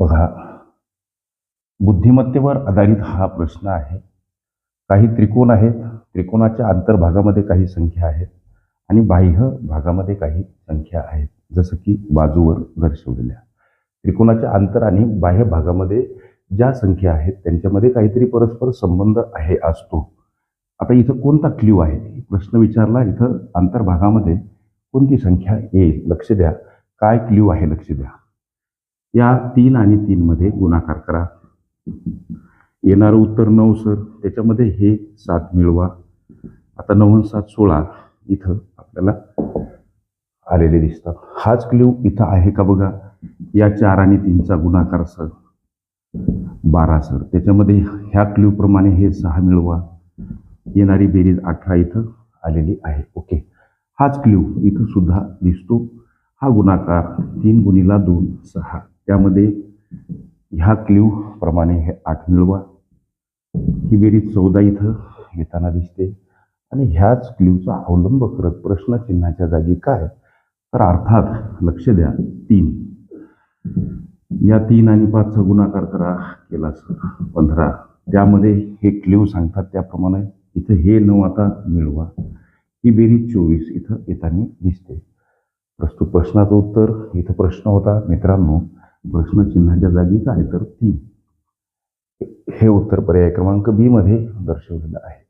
बघा बुद्धिमत्तेवर आधारित हा प्रश्न आहे. काही त्रिकोण आहेत त्रिकोणाच्या आंतरभागामध्ये काही संख्या आहेत आणि बाह्य भागामध्ये काही संख्या आहेत जसं की बाजूवर दर्शवलेल्या. त्रिकोणाच्या आंतर आणि बाह्य भागामध्ये ज्या संख्या आहेत त्यांच्यामध्ये काहीतरी परस्पर संबंध आहे असतो. आता इथं कोणता क्ल्यू आहे? प्रश्न विचारला इथं आंतरभागामध्ये कोणती संख्या येईल? लक्ष द्या. काय क्ल्यू आहे? लक्ष द्या. या तीन आणि तीनमध्ये गुणाकार करा. येणारं उत्तर नऊ सर. त्याच्यामध्ये हे सात मिळवा. आता नऊ सात सोळा इथं आपल्याला आलेले दिसतात. हाच क्ल्यू इथं आहे का बघा? या चार आणि तीनचा गुणाकार सर. बारा सर. त्याच्यामध्ये ह्या क्ल्यूप्रमाणे हे सहा मिळवा. येणारी बेरीज अठरा इथं आलेली आहे. ओके. हाच क्ल्यू इथं सुद्धा दिसतो. हा गुणाकार तीन गुणीला दोन सहा. त्यामध्ये ह्या क्ल्यू प्रमाणे हे आठ मिळवा ही बेरीज चौदा इथं येताना दिसते. आणि ह्याच क्ल्यूचा अवलंब करत प्रश्नचिन्हाच्या जागी काय? तर अर्थात लक्ष द्या तीन. या तीन आणि पाचचा गुणाकार करा केला सर पंधरा. त्यामध्ये हे क्ल्यू सांगतात त्याप्रमाणे इथं हे नऊ आता मिळवा ही बेरीज चोवीस इथं येताना दिसते. प्रस्तुत प्रश्नाचं उत्तर इथं प्रश्न होता मित्रांनो प्रश्नचिन्हाच्या जागी काय तर तीन. हे उत्तर पर्याय क्रमांक बी मध्ये दर्शवलेलं आहे.